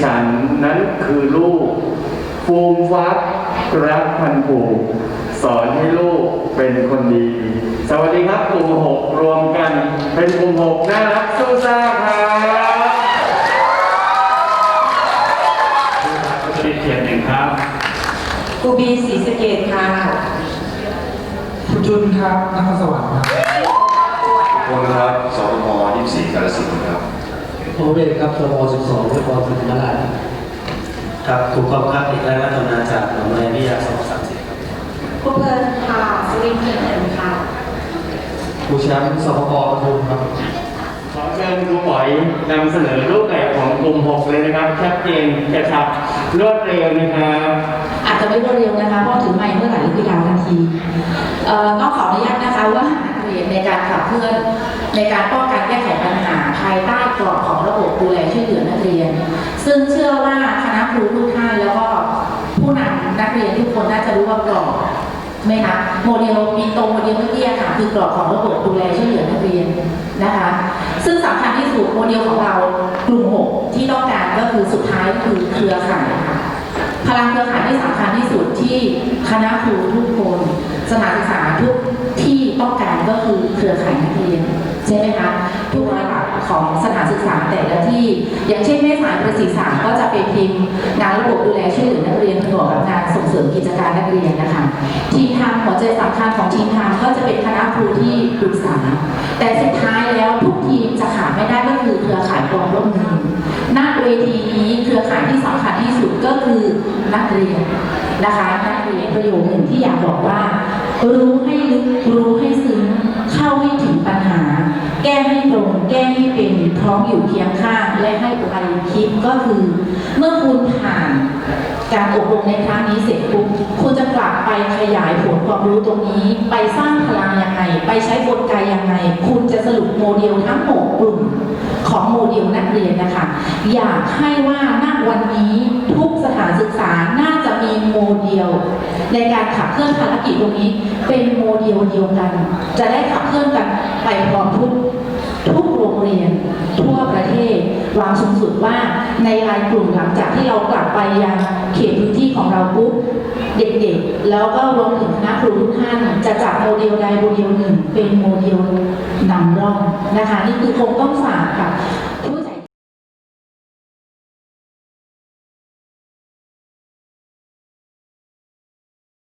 ฉันนั้นคือลูกฟูมฟักรักพันผูกสอนให้ลูกเป็นคนดี สวัสดีครับกลุ่มหกรวมกัน เป็นกลุ่มหกน่ารักสู้ซ่าครับก็จะได้เทียนหนึ่งครับครูบีศรีสะเกดค่ะคุณจุนครับนครสวรรค์ครับคนนะครับสตม24กาฬสินธุ์ครับ โอเวครับสม12เพื่อความเป็นมาลาดครับถูกองครับเอกลักษณ์รัตนาจากหนองแรวิทยาสองสามสิบครับครูเพลินค่ะสลิมเพียนึ่งค่ะครูแชมป์สพปทุมครับขอเชิญครูหอยนำเสนอรูปแบบของกลุ่มหกเลยนะครับ ชัดเจนกระชับรวดเร็วนะครับอาจจะไม่รวดเร็วนะคะเพราะถือไม้เมื่อไหร่ก็ยาวทันทีต้องขออนุญาตนะคะว่าเรียนในการขับเคลื่อนในการป้องกันแก้ไขปัญหา กรอบของระบบดูแลช่วยเหลือนักเรียน ซึ่งเชื่อว่าคณะครูทุกท่านแล้วก็ผู้นำนักเรียนทุกคนน่าจะรู้ว่ากรอบไหมคะโมเดลปีโตโมเดลเมื่อกี้ค่ะคือกรอบของระบบดูแลช่วยเหลือนักเรียนนะคะ ซึ่งสำคัญที่สุดโมเดลของเรากลุ่มหกที่ต้องการก็คือสุดท้ายคือเครือข่ายค่ะพลังเครือข่ายที่สำคัญที่สุดที่คณะครูทุกคนสถานศึกษาทุกที่ต้องการก็คือเครือข่ายนักเรียนใช่ไหมคะ ของสถานศึกษาแต่ละที่ อย่างเช่นแม่สายประสิทธิ์ศาสตร์ก็จะเป็นทีมงานระบบดูแลช่วยเหลือนักเรียนผนวกกับงานส่งเสริมกิจการนักเรียนนะคะ ทีมทำหัวใจสำคัญของทีมทำก็จะเป็นคณะครูที่ปรึกษา แต่สุดท้ายแล้วทุกทีมจะขาดไม่ได้ก็คือเครือข่ายความร่วมมือณเวทีนี้เครือข่ายที่สำคัญที่สุดก็คือนักเรียนนะคะนักเรียนประโยคหนึ่งที่อยากบอกว่า รู้ให้ลึกรู้ให้ซึ้งเข แก้ให้ตรงแก้ให้เป็นพร้อมอยู่เคียงข้างและให้อุภัยคิดก็คือ เมื่อคุณผ่านการอบรมในครั้งนี้เสร็จปุ๊บคุณจะกลับไปขยายผลความรู้ตรงนี้ ไปสร้างพลังยังไง ไปใช้กลไกยังไง คุณจะสรุปโมเดลทั้งหกกลุ่มของโมเดลนักเรียนนะคะ อยากให้ว่าณวันนี้ทุกสถานศึกษาน่าจะมีโมเดลในการขับเคลื่อนภารกิจตรงนี้ เป็นโมเดลเดียวกัน จะได้ขับเคลื่อนกัน ไปพร้อมทุกทุกโรงเรียนทั่วประเทศวางสูงสุดว่าในรายกลุ่มหลังจากที่เรากลับไปยังเขตพื้นที่ของเราปุ๊บเด็กๆ แล้วก็รวมถึงคณะครูทุกท่านจะจับโมเดลใดโมเดลหนึ่งเป็นโมเดลนำร่องนะคะนี่คือคงต้องฝากค่ะ